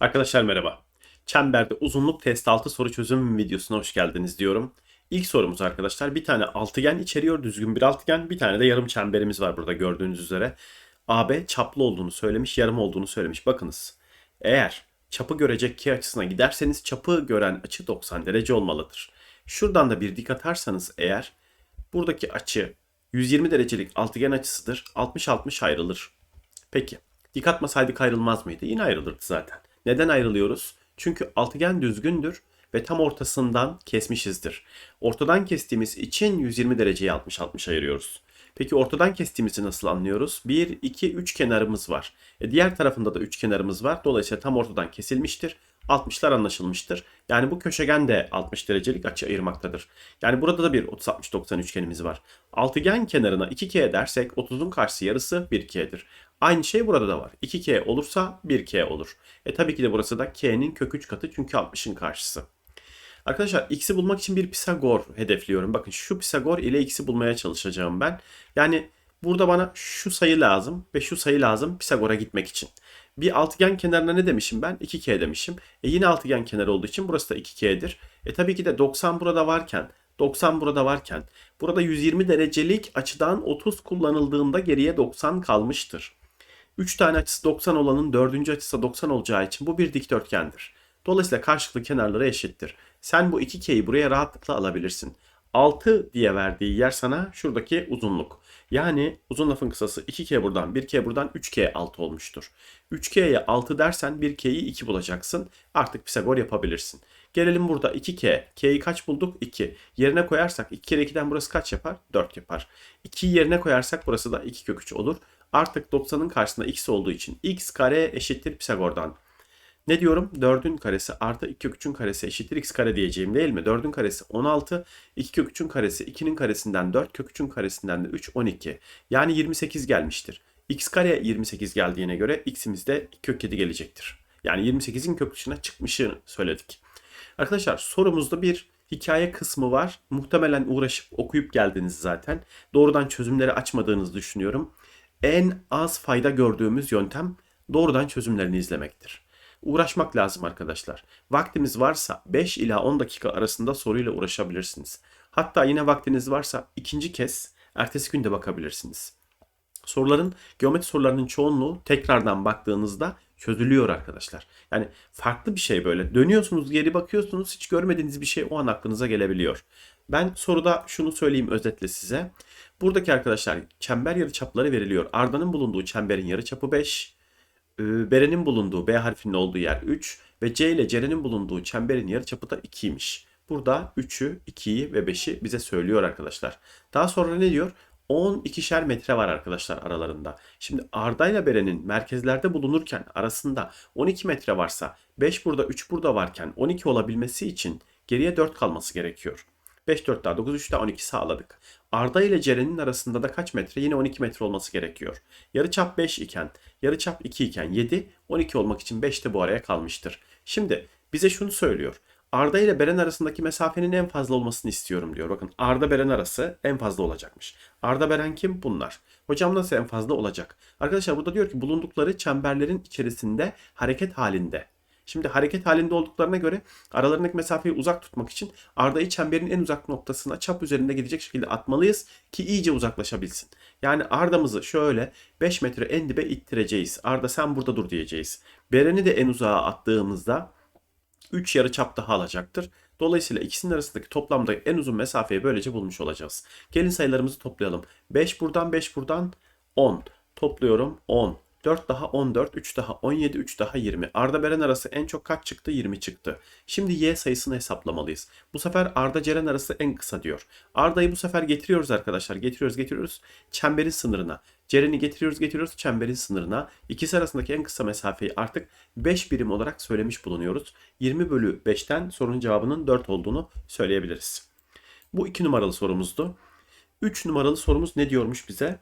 Arkadaşlar merhaba. Çemberde uzunluk test altı soru çözüm videosuna hoş geldiniz diyorum. İlk sorumuz arkadaşlar bir tane altıgen içeriyor düzgün bir altıgen bir tane de yarım çemberimiz var burada gördüğünüz üzere. AB çaplı olduğunu söylemiş yarım olduğunu söylemiş bakınız. Eğer çapı görecek k açısına giderseniz çapı gören açı 90 derece olmalıdır. Şuradan da bir dik atarsanız eğer buradaki açı 120 derecelik altıgen açısıdır 60-60 ayrılır. Peki dik atmasaydık ayrılmaz mıydı? Yine ayrılırdı zaten. Neden ayrılıyoruz? Çünkü altıgen düzgündür ve tam ortasından kesmişizdir. Ortadan kestiğimiz için 120 dereceyi 60-60 ayırıyoruz. Peki ortadan kestiğimizi nasıl anlıyoruz? 1, 2, 3 kenarımız var. E diğer tarafında da 3 kenarımız var. Dolayısıyla tam ortadan kesilmiştir. 60'lar anlaşılmıştır. Yani bu köşegen de 60 derecelik açı ayırmaktadır. Yani burada da bir 30-60-90 üçgenimiz var. Altıgen kenarına 2K dersek 30'un karşısı yarısı 1K'dir. Aynı şey burada da var. 2K olursa 1K olur. E tabii ki de burası da K'nin kök 3 katı çünkü 60'ın karşısı. Arkadaşlar x'i bulmak için bir Pisagor hedefliyorum. Bakın şu Pisagor ile x'i bulmaya çalışacağım ben. Yani burada bana şu sayı lazım ve şu sayı lazım Pisagor'a gitmek için. Bir altıgen kenarına ne demişim ben? 2K demişim. E yine altıgen kenarı olduğu için burası da 2K'dir. E tabii ki de 90 burada varken 90 burada varken burada 120 derecelik açıdan 30 kullanıldığında geriye 90 kalmıştır. 3 tane açısı 90 olanın 4. açısı 90 olacağı için bu bir dikdörtgendir. Dolayısıyla karşılıklı kenarları eşittir. Sen bu 2K'yi buraya rahatlıkla alabilirsin. 6 diye verdiği yer sana şuradaki uzunluk. Yani uzun lafın kısası 2K buradan 1K buradan 3K 6 olmuştur. 3K'ye 6 dersen 1K'yi 2 bulacaksın. Artık Pisagor yapabilirsin. Gelelim burada 2K. K'yi kaç bulduk? 2. Yerine koyarsak 2 kere 2'den burası kaç yapar? 4 yapar. 2'yi yerine koyarsak burası da 2 kök 3 olur. Artık 90'ın karşısında x olduğu için x kare eşittir Pisagor'dan. Ne diyorum? 4'ün karesi artı 2 kök 3'ün karesi eşittir x kare diyeceğim değil mi? 4'ün karesi 16, 2 kök 3'ün karesi 2'nin karesinden 4, kök 3'ün karesinden de 3, 12. Yani 28 gelmiştir. x kare 28 geldiğine göre x'imiz de 2 kök 7 gelecektir. Yani 28'in kök dışına çıkmışını söyledik. Arkadaşlar sorumuzda bir hikaye kısmı var. Muhtemelen uğraşıp okuyup geldiniz zaten. Doğrudan çözümleri açmadığınızı düşünüyorum. En az fayda gördüğümüz yöntem doğrudan çözümlerini izlemektir. Uğraşmak lazım arkadaşlar. Vaktimiz varsa 5 ila 10 dakika arasında soruyla uğraşabilirsiniz. Hatta yine vaktiniz varsa ikinci kez ertesi günde bakabilirsiniz. Soruların, geometri sorularının çoğunluğu tekrardan baktığınızda çözülüyor arkadaşlar. Yani farklı bir şey böyle. Dönüyorsunuz geri bakıyorsunuz hiç görmediğiniz bir şey o an aklınıza gelebiliyor. Ben soruda şunu söyleyeyim özetle size. Buradaki arkadaşlar çember yarıçapları veriliyor. Arda'nın bulunduğu çemberin yarıçapı 5. e, Beren'in bulunduğu B harfinin olduğu yer 3 ve C ile Ceren'in bulunduğu çemberin yarıçapı da 2'ymiş. Burada 3'ü, 2'yi ve 5'i bize söylüyor arkadaşlar. Daha sonra ne diyor? 12'şer metre var arkadaşlar aralarında. Şimdi Arda ile Beren'in merkezlerde bulunurken arasında 12 metre varsa 5 burada 3 burada varken 12 olabilmesi için geriye 4 kalması gerekiyor. 5 4 daha 9 3 daha 12 sağladık. Arda ile Ceren'in arasında da kaç metre? Yine 12 metre olması gerekiyor. Yarıçap 5 iken, yarıçap 2 iken 7, 12 olmak için 5 de bu araya kalmıştır. Şimdi bize şunu söylüyor. Arda ile Beren arasındaki mesafenin en fazla olmasını istiyorum diyor. Bakın Arda Beren arası en fazla olacakmış. Arda Beren kim? Bunlar. Hocam nasıl en fazla olacak? Arkadaşlar burada diyor ki bulundukları çemberlerin içerisinde hareket halinde. Şimdi hareket halinde olduklarına göre aralarındaki mesafeyi uzak tutmak için Arda'yı çemberin en uzak noktasına çap üzerinde gidecek şekilde atmalıyız ki iyice uzaklaşabilsin. Yani Arda'mızı şöyle 5 metre en dibe ittireceğiz. Arda sen burada dur diyeceğiz. Beren'i de en uzağa attığımızda 3 yarı çap daha alacaktır. Dolayısıyla ikisinin arasındaki toplamda en uzun mesafeyi böylece bulmuş olacağız. Gelin sayılarımızı toplayalım. 5 buradan 5 buradan 10. Topluyorum 10. 4 daha 14, 3 daha 17, 3 daha 20. Arda Beren arası en çok kaç çıktı? 20 çıktı. Şimdi y sayısını hesaplamalıyız. Bu sefer Arda Ceren arası en kısa diyor. Arda'yı bu sefer getiriyoruz arkadaşlar. Getiriyoruz getiriyoruz. Çemberin sınırına. Ceren'i getiriyoruz getiriyoruz çemberin sınırına. İkisi arasındaki en kısa mesafeyi artık 5 birim olarak söylemiş bulunuyoruz. 20 bölü 5'ten sorunun cevabının 4 olduğunu söyleyebiliriz. Bu 2 numaralı sorumuzdu. 3 numaralı sorumuz ne diyormuş bize?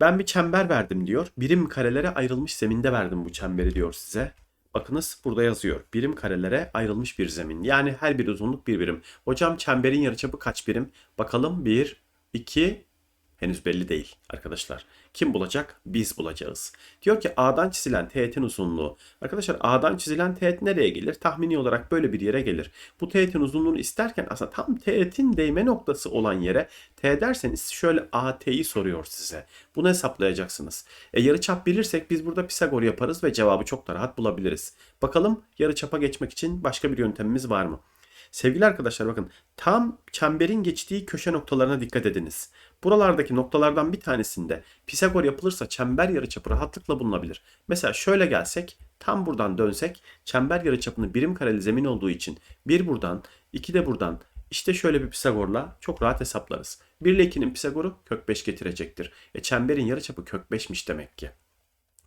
Ben bir çember verdim diyor. Birim karelere ayrılmış zeminde verdim bu çemberi diyor size. Bakınız burada yazıyor. Birim karelere ayrılmış bir zemin. Yani her bir uzunluk bir birim. Hocam çemberin yarıçapı kaç birim? Bakalım 1, 2, henüz belli değil arkadaşlar. Kim bulacak? Biz bulacağız. Diyor ki A'dan çizilen teğetin uzunluğu. Arkadaşlar A'dan çizilen teğet nereye gelir? Tahmini olarak böyle bir yere gelir. Bu teğetin uzunluğunu isterken aslında tam teğetin değme noktası olan yere T derseniz şöyle AT'yi soruyor size. Bunu hesaplayacaksınız. E, yarıçap bilirsek biz burada Pisagor yaparız ve cevabı çok da rahat bulabiliriz. Bakalım yarıçapa geçmek için başka bir yöntemimiz var mı? Sevgili arkadaşlar bakın tam çemberin geçtiği köşe noktalarına dikkat ediniz. Buralardaki noktalardan bir tanesinde Pisagor yapılırsa çember yarıçapı rahatlıkla bulunabilir. Mesela şöyle gelsek tam buradan dönsek çember yarıçapını birim kareli zemin olduğu için bir buradan iki de buradan işte şöyle bir Pisagor'la çok rahat hesaplarız. 1 ile 2'nin Pisagor'u kök 5 getirecektir. E çemberin yarıçapı kök 5'miş demek ki.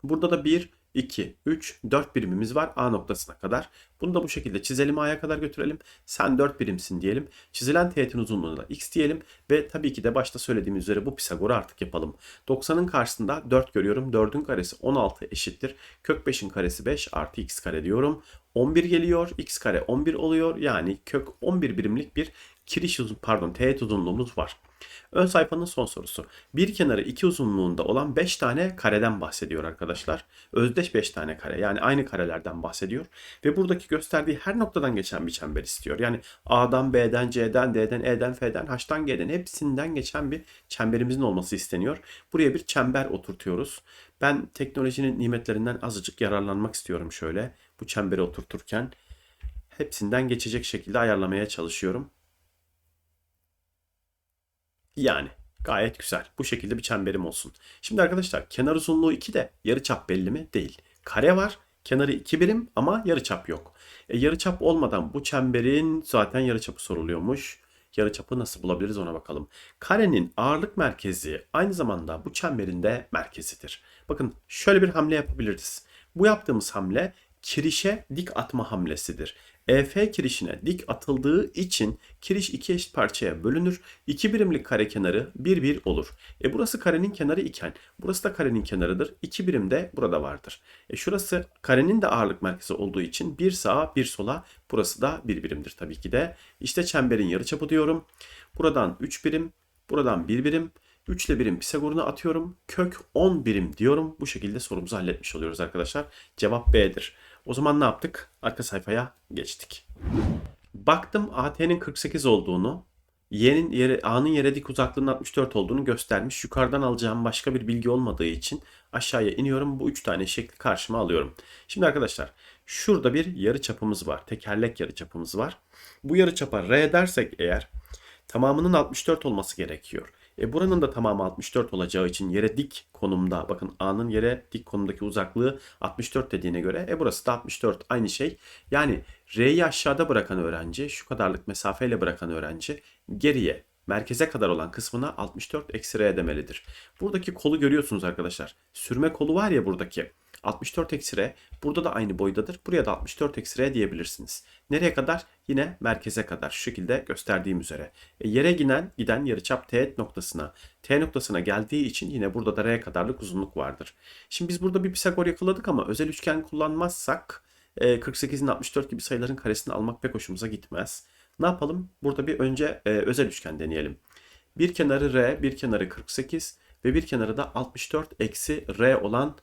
Burada da 1, 2, 3, 4 birimimiz var A noktasına kadar. Bunu da bu şekilde çizelim A'ya kadar götürelim. Sen 4 birimsin diyelim. Çizilen teğetin uzunluğuna da x diyelim. Ve tabii ki de başta söylediğim üzere bu Pisagor'u artık yapalım. 90'ın karşısında 4 görüyorum. 4'ün karesi 16 eşittir. Kök 5'in karesi 5 artı x kare diyorum. 11 geliyor. x kare 11 oluyor. Yani kök 11 birimlik bir kiriş uzun pardon teğet uzunluğumuz var. Ön sayfanın son sorusu. Bir kenarı iki uzunluğunda olan 5 tane kareden bahsediyor arkadaşlar. Özdeş 5 tane kare yani aynı karelerden bahsediyor. Ve buradaki gösterdiği her noktadan geçen bir çember istiyor. Yani A'dan B'den C'den D'den E'den F'den H'tan G'den hepsinden geçen bir çemberimizin olması isteniyor. Buraya bir çember oturtuyoruz. Ben teknolojinin nimetlerinden azıcık yararlanmak istiyorum şöyle. Bu çemberi oturturken hepsinden geçecek şekilde ayarlamaya çalışıyorum. Yani gayet güzel. Bu şekilde bir çemberim olsun. Şimdi arkadaşlar kenar uzunluğu 2 de yarıçap belli mi? Değil. Kare var. Kenarı 2 birim ama yarıçap yok. E, yarıçap olmadan bu çemberin zaten yarıçapı soruluyormuş. Yarıçapı nasıl bulabiliriz ona bakalım. Karenin ağırlık merkezi aynı zamanda bu çemberin de merkezidir. Bakın şöyle bir hamle yapabiliriz. Bu yaptığımız hamle kirişe dik atma hamlesidir. EF kirişine dik atıldığı için kiriş iki eşit parçaya bölünür. İki birimlik kare kenarı bir bir olur. E burası karenin kenarı iken burası da karenin kenarıdır. İki birim de burada vardır. E şurası karenin de ağırlık merkezi olduğu için bir sağa bir sola burası da bir birimdir tabii ki de. İşte çemberin yarıçapı diyorum. Buradan 3 birim, buradan 1 birim. 3 ile birim Pisagor'unu atıyorum. Kök 10 birim diyorum. Bu şekilde sorumuzu halletmiş oluyoruz arkadaşlar. Cevap B'dir. O zaman ne yaptık? Arka sayfaya geçtik. Baktım AT'nin 48 olduğunu, Y'nin yere, A'nın yere dik uzaklığının 64 olduğunu göstermiş. Yukarıdan alacağım başka bir bilgi olmadığı için aşağıya iniyorum. Bu üç tane şekli karşıma alıyorum. Şimdi arkadaşlar şurada bir yarı çapımız var. Tekerlek yarı çapımız var. Bu yarı çapa R dersek eğer tamamının 64 olması gerekiyor. E buranın da tamamı 64 olacağı için yere dik konumda bakın A'nın yere dik konumdaki uzaklığı 64 dediğine göre e burası da 64 aynı şey. Yani R'yi aşağıda bırakan öğrenci şu kadarlık mesafeyle bırakan öğrenci geriye merkeze kadar olan kısmına 64 eksi R demelidir. Buradaki kolu görüyorsunuz arkadaşlar. Sürme kolu var ya buradaki. 64 eksi R. Burada da aynı boydadır. Buraya da 64 eksi R diyebilirsiniz. Nereye kadar? Yine merkeze kadar. Şu şekilde gösterdiğim üzere. E, yere giden, giden yarıçap T noktasına, T noktasına geldiği için yine burada da R kadarlık uzunluk vardır. Şimdi biz burada bir Pisagor yakaladık ama özel üçgen kullanmazsak 48'in e, 64 gibi sayıların karesini almak pek hoşumuza gitmez. Ne yapalım? Burada bir önce e, özel üçgen deneyelim. Bir kenarı R, bir kenarı 48 ve bir kenarı da 64 eksi R olan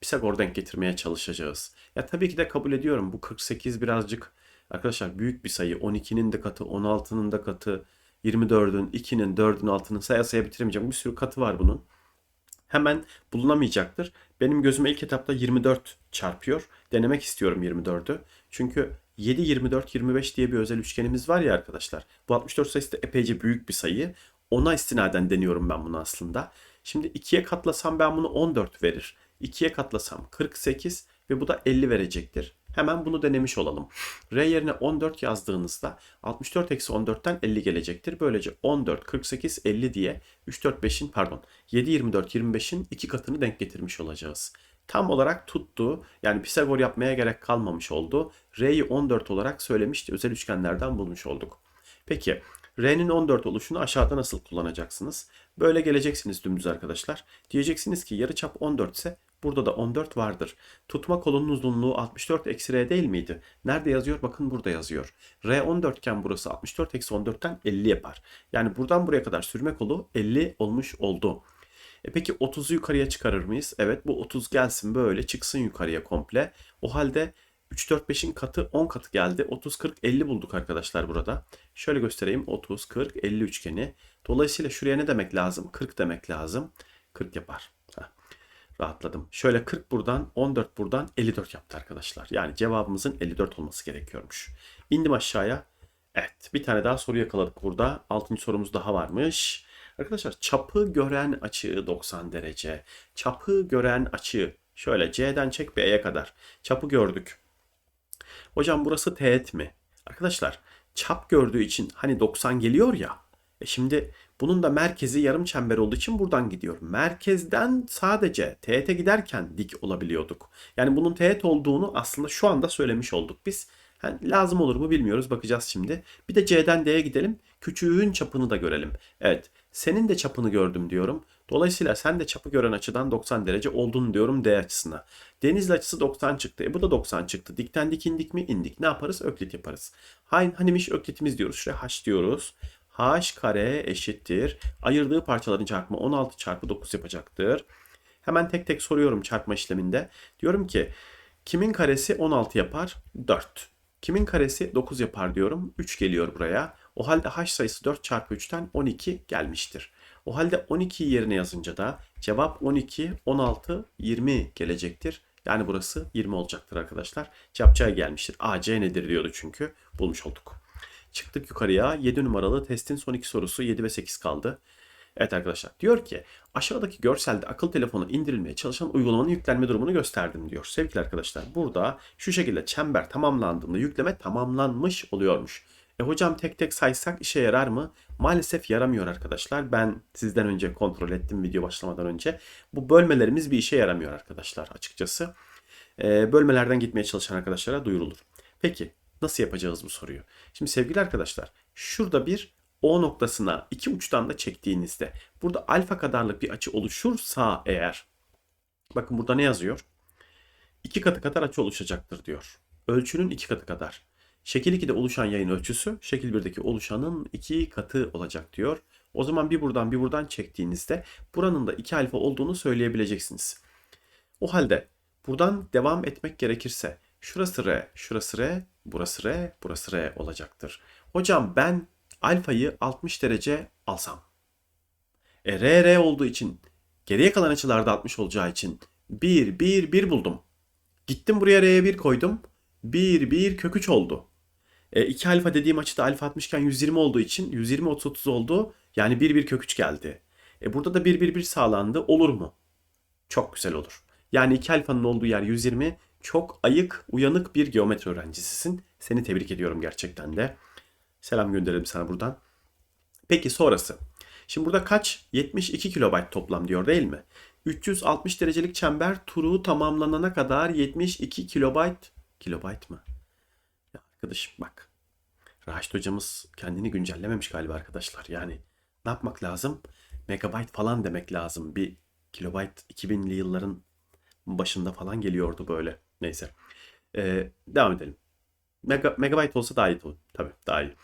Pisagor denk getirmeye çalışacağız. Ya tabii ki de kabul ediyorum bu 48 birazcık arkadaşlar büyük bir sayı. 12'nin de katı, 16'nın da katı, 24'ün, 2'nin, 4'ün, 6'nın saya saya bitiremeyeceğim. Bir sürü katı var bunun. Hemen bulunamayacaktır. Benim gözüme ilk etapta 24 çarpıyor. Denemek istiyorum 24'ü. Çünkü 7, 24, 25 diye bir özel üçgenimiz var ya arkadaşlar. Bu 64 sayısı da epeyce büyük bir sayı. Ona istinaden deniyorum ben bunu aslında. Şimdi 2'ye katlasam ben bunu 14 verir. 2'ye katlasam 48 ve bu da 50 verecektir. Hemen bunu denemiş olalım. R yerine 14 yazdığınızda 64 eksi 14'ten 50 gelecektir. Böylece 14, 48, 50 diye 3, 4, 5'in pardon 7, 24, 25'in iki katını denk getirmiş olacağız. Tam olarak tuttu. Yani Pisagor yapmaya gerek kalmamış oldu. R'yi 14 olarak söylemişti. Özel üçgenlerden bulmuş olduk. Peki R'nin 14 oluşunu aşağıda nasıl kullanacaksınız? Böyle geleceksiniz dümdüz arkadaşlar. Diyeceksiniz ki yarıçap 14 ise Burada da 14 vardır. Tutma kolunun uzunluğu 64 eksi R değil miydi? Nerede yazıyor? Bakın burada yazıyor. R 14 iken burası 64 eksi 14'ten 50 yapar. Yani buradan buraya kadar sürme kolu 50 olmuş oldu. E peki 30'u yukarıya çıkarır mıyız? Evet bu 30 gelsin böyle çıksın yukarıya komple. O halde 3, 4, 5'in katı 10 katı geldi. 30, 40, 50 bulduk arkadaşlar burada. Şöyle göstereyim. 30, 40, 50 üçgeni. Dolayısıyla şuraya ne demek lazım? 40 demek lazım. 40 yapar. Rahatladım. Şöyle 40 buradan, 14 buradan 54 yaptı arkadaşlar. Yani cevabımızın 54 olması gerekiyormuş. İndim aşağıya. Evet bir tane daha soru yakaladık burada. Altıncı sorumuz daha varmış. Arkadaşlar çapı gören açı 90 derece. Çapı gören açı şöyle C'den çek B'ye kadar. Çapı gördük. Hocam burası teğet mi? Arkadaşlar çap gördüğü için hani 90 geliyor ya. E şimdi bunun da merkezi yarım çember olduğu için buradan gidiyor. Merkezden sadece teğete giderken dik olabiliyorduk. Yani bunun teğet olduğunu aslında şu anda söylemiş olduk biz. Yani lazım olur mu bilmiyoruz. Bakacağız şimdi. Bir de C'den D'ye gidelim. Küçüğün çapını da görelim. Evet. Senin de çapını gördüm diyorum. Dolayısıyla sen de çapı gören açıdan 90 derece oldun diyorum D açısına. Denizli açısı 90 çıktı. E bu da 90 çıktı. Dikten dik indik mi? indik. Ne yaparız? Öklit yaparız. Hanimiş öklitimiz diyoruz. Şuraya h diyoruz. H kare eşittir. Ayırdığı parçaların çarpımı 16 çarpı 9 yapacaktır. Hemen tek tek soruyorum çarpma işleminde. Diyorum ki kimin karesi 16 yapar? 4. Kimin karesi 9 yapar diyorum. 3 geliyor buraya. O halde h sayısı 4 çarpı 3'ten 12 gelmiştir. O halde 12'yi yerine yazınca da cevap 12, 16, 20 gelecektir. Yani burası 20 olacaktır arkadaşlar. Cevap C gelmiştir. A, C nedir diyordu çünkü. Bulmuş olduk. Çıktık yukarıya. 7 numaralı testin son iki sorusu 7 ve 8 kaldı. Evet arkadaşlar diyor ki aşağıdaki görselde akıllı telefonu indirilmeye çalışan uygulamanın yüklenme durumunu gösterdim diyor. Sevgili arkadaşlar burada şu şekilde çember tamamlandığında yükleme tamamlanmış oluyormuş. E hocam tek tek saysak işe yarar mı? Maalesef yaramıyor arkadaşlar. Ben sizden önce kontrol ettim video başlamadan önce. Bu bölmelerimiz bir işe yaramıyor arkadaşlar açıkçası. E, bölmelerden gitmeye çalışan arkadaşlara duyurulur. Peki nasıl yapacağız bu soruyu? Şimdi sevgili arkadaşlar şurada bir O noktasına iki uçtan da çektiğinizde burada alfa kadarlık bir açı oluşursa eğer bakın burada ne yazıyor? İki katı kadar açı oluşacaktır diyor. Ölçünün iki katı kadar. Şekil 2'de oluşan yayın ölçüsü şekil 1'deki oluşanın iki katı olacak diyor. O zaman bir buradan bir buradan çektiğinizde buranın da 2 alfa olduğunu söyleyebileceksiniz. O halde buradan devam etmek gerekirse şurası R, şurası R, burası R, burası R olacaktır. Hocam ben alfayı 60 derece alsam. E R R olduğu için geriye kalan açılarda 60 olacağı için 1 1 1 buldum. Gittim buraya R'ye 1 koydum. 1 1 kök 3 oldu. E, 2 alfa dediğim açıda alfa 60 iken 120 olduğu için 120 30 30 oldu. Yani 1 1 kök 3 geldi. E burada da 1 1 1 sağlandı. Olur mu? Çok güzel olur. Yani 2 alfanın olduğu yer 120. Çok ayık, uyanık bir geometri öğrencisisin. Seni tebrik ediyorum gerçekten de. Selam gönderelim sana buradan. Peki sonrası. Şimdi burada kaç? 72 kilobayt toplam diyor değil mi? 360 derecelik çember turu tamamlanana kadar 72 kilobayt. Kilobayt mı? Ya arkadaşım bak. Raşit hocamız kendini güncellememiş galiba arkadaşlar. Yani ne yapmak lazım? Megabayt falan demek lazım. Bir kilobayt 2000'li yılların başında falan geliyordu böyle. Neyse. Ee, devam edelim. Mega, megabayt olsa daha iyi tabii daha iyi.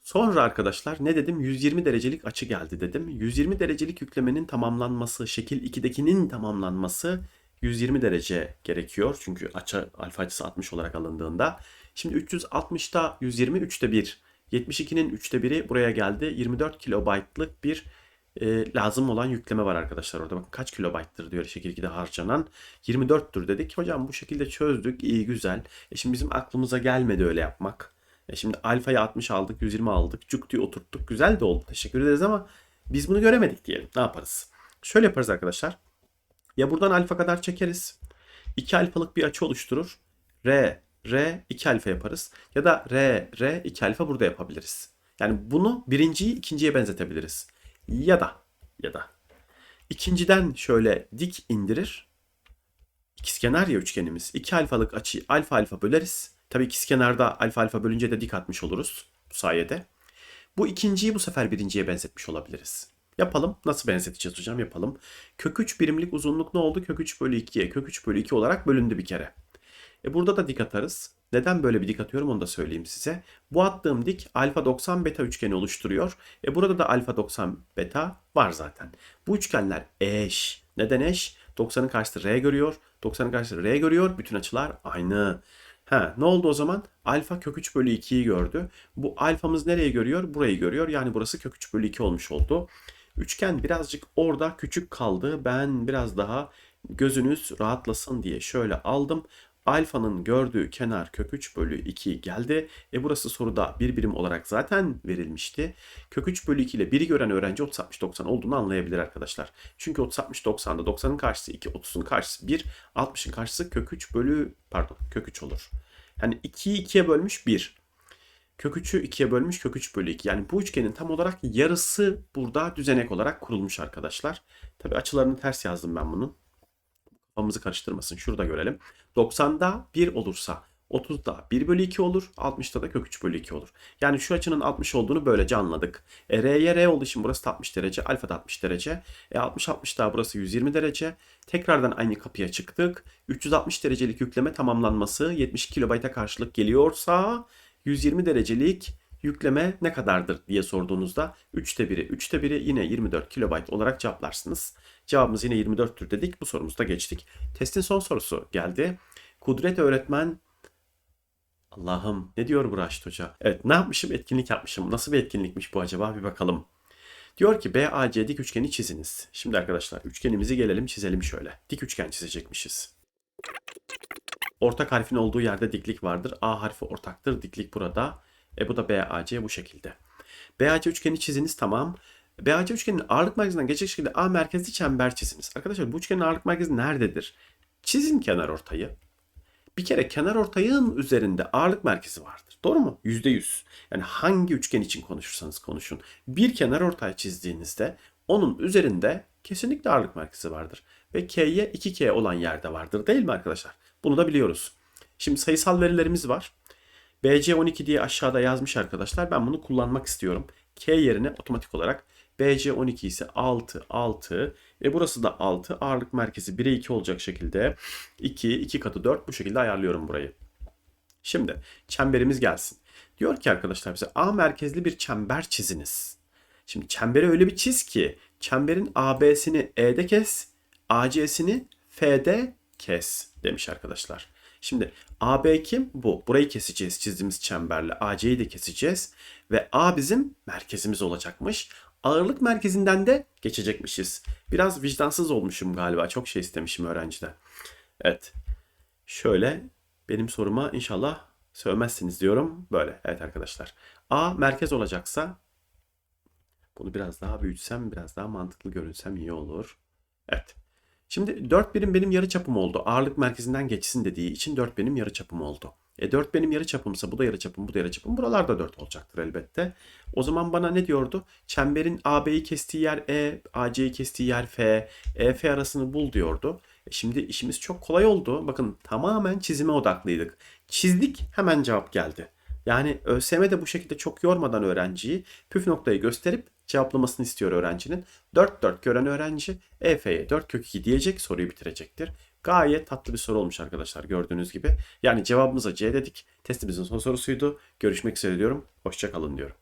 Sonra arkadaşlar ne dedim? 120 derecelik açı geldi dedim. 120 derecelik yüklemenin tamamlanması, şekil 2'dekinin tamamlanması 120 derece gerekiyor. Çünkü açı alfa açısı 60 olarak alındığında. Şimdi 360'ta 120 3'te 1. 72'nin 3'te 1'i buraya geldi. 24 kilobaytlık bir e, lazım olan yükleme var arkadaşlar orada. Bakın kaç kilobayttır diyor şekil 2'de harcanan. 24'tür dedik. Hocam bu şekilde çözdük. iyi güzel. E şimdi bizim aklımıza gelmedi öyle yapmak. E şimdi alfayı 60 aldık, 120 aldık. Cuk diye oturttuk. Güzel de oldu. Teşekkür ederiz ama biz bunu göremedik diyelim. Ne yaparız? Şöyle yaparız arkadaşlar. Ya buradan alfa kadar çekeriz. 2 alfalık bir açı oluşturur. R, R 2 alfa yaparız. Ya da R, R 2 alfa burada yapabiliriz. Yani bunu birinciyi ikinciye benzetebiliriz. Ya da ya da ikinciden şöyle dik indirir. İkizkenar ya üçgenimiz. 2 alfalık açıyı alfa alfa böleriz. Tabii ikizkenarda alfa alfa bölünce de dik atmış oluruz bu sayede. Bu ikinciyi bu sefer birinciye benzetmiş olabiliriz. Yapalım. Nasıl benzeteceğiz hocam? Yapalım. Kök 3 birimlik uzunluk ne oldu? Kök 3 bölü 2'ye. Kök 3 bölü 2 olarak bölündü bir kere. E burada da dik atarız. Neden böyle bir dik atıyorum onu da söyleyeyim size. Bu attığım dik alfa 90 beta üçgeni oluşturuyor. E burada da alfa 90 beta var zaten. Bu üçgenler eş. Neden eş? 90'ın karşısı R görüyor. 90'ın karşısı R görüyor. Bütün açılar aynı. Ha, ne oldu o zaman? Alfa kök 3 bölü 2'yi gördü. Bu alfamız nereye görüyor? Burayı görüyor. Yani burası kök 3 bölü 2 olmuş oldu. Üçgen birazcık orada küçük kaldı. Ben biraz daha gözünüz rahatlasın diye şöyle aldım. Alfanın gördüğü kenar kök 3 bölü 2 geldi. E burası soruda bir birim olarak zaten verilmişti. Kök 3 bölü 2 ile 1'i gören öğrenci 30 60 90 olduğunu anlayabilir arkadaşlar. Çünkü 30 60 90'da 90'ın karşısı 2, 30'un karşısı 1, 60'ın karşısı kök 3 bölü pardon kök 3 olur. Yani 2'yi 2'ye bölmüş 1. Kök 3'ü 2'ye bölmüş kök 3 bölü 2. Yani bu üçgenin tam olarak yarısı burada düzenek olarak kurulmuş arkadaşlar. Tabi açılarını ters yazdım ben bunun. Kafamızı karıştırmasın. Şurada görelim. 90'da 1 olursa 30'da 1 bölü 2 olur. 60'da da kök 3 bölü 2 olur. Yani şu açının 60 olduğunu böylece anladık. E, R'ye R olduğu için burası da 60 derece. Alfa da 60 derece. E 60 60 daha burası 120 derece. Tekrardan aynı kapıya çıktık. 360 derecelik yükleme tamamlanması 70 kilobayta karşılık geliyorsa 120 derecelik yükleme ne kadardır diye sorduğunuzda 3'te 1'i 3'te 1'i yine 24 kilobayt olarak cevaplarsınız. Cevabımız yine 24'tür dedik. Bu sorumuzda geçtik. Testin son sorusu geldi. Kudret öğretmen Allah'ım ne diyor bu Hoca? Evet ne yapmışım? Etkinlik yapmışım. Nasıl bir etkinlikmiş bu acaba? Bir bakalım. Diyor ki BAC dik üçgeni çiziniz. Şimdi arkadaşlar üçgenimizi gelelim çizelim şöyle. Dik üçgen çizecekmişiz. Ortak harfin olduğu yerde diklik vardır. A harfi ortaktır. Diklik burada. E bu da BAC bu şekilde. BAC üçgeni çiziniz tamam. BAC üçgeninin ağırlık merkezinden geçecek şekilde A merkezli çember çiziniz. Arkadaşlar bu üçgenin ağırlık merkezi nerededir? Çizin kenar ortayı. Bir kere kenar ortayın üzerinde ağırlık merkezi vardır. Doğru mu? %100. Yani hangi üçgen için konuşursanız konuşun. Bir kenar ortay çizdiğinizde onun üzerinde kesinlikle ağırlık merkezi vardır. Ve K'ye 2K olan yerde vardır değil mi arkadaşlar? Bunu da biliyoruz. Şimdi sayısal verilerimiz var. BC 12 diye aşağıda yazmış arkadaşlar. Ben bunu kullanmak istiyorum. K yerine otomatik olarak BC 12 ise 6, 6 ve burası da 6. Ağırlık merkezi 1'e 2 olacak şekilde 2, 2 katı 4 bu şekilde ayarlıyorum burayı. Şimdi çemberimiz gelsin. Diyor ki arkadaşlar bize A merkezli bir çember çiziniz. Şimdi çemberi öyle bir çiz ki çemberin AB'sini E'de kes, AC'sini F'de kes demiş arkadaşlar. Şimdi AB kim? Bu. Burayı keseceğiz çizdiğimiz çemberle. AC'yi de keseceğiz. Ve A bizim merkezimiz olacakmış. Ağırlık merkezinden de geçecekmişiz. Biraz vicdansız olmuşum galiba. Çok şey istemişim öğrenciden. Evet. Şöyle benim soruma inşallah sövmezsiniz diyorum. Böyle. Evet arkadaşlar. A merkez olacaksa bunu biraz daha büyütsem, biraz daha mantıklı görünsem iyi olur. Evet. Şimdi 4 birim benim yarı çapım oldu. Ağırlık merkezinden geçsin dediği için 4 benim yarı çapım oldu. E 4 benim yarı çapımsa bu da yarı çapım, bu da yarı çapım. Buralarda 4 olacaktır elbette. O zaman bana ne diyordu? Çemberin AB'yi kestiği yer E, AC'yi kestiği yer F, EF arasını bul diyordu. E şimdi işimiz çok kolay oldu. Bakın tamamen çizime odaklıydık. Çizdik hemen cevap geldi. Yani ÖSYM de bu şekilde çok yormadan öğrenciyi püf noktayı gösterip cevaplamasını istiyor öğrencinin. 4 4 gören öğrenci EF'ye 4 kök 2 diyecek soruyu bitirecektir. Gayet tatlı bir soru olmuş arkadaşlar gördüğünüz gibi. Yani cevabımıza C dedik. Testimizin son sorusuydu. Görüşmek üzere diyorum. Hoşçakalın diyorum.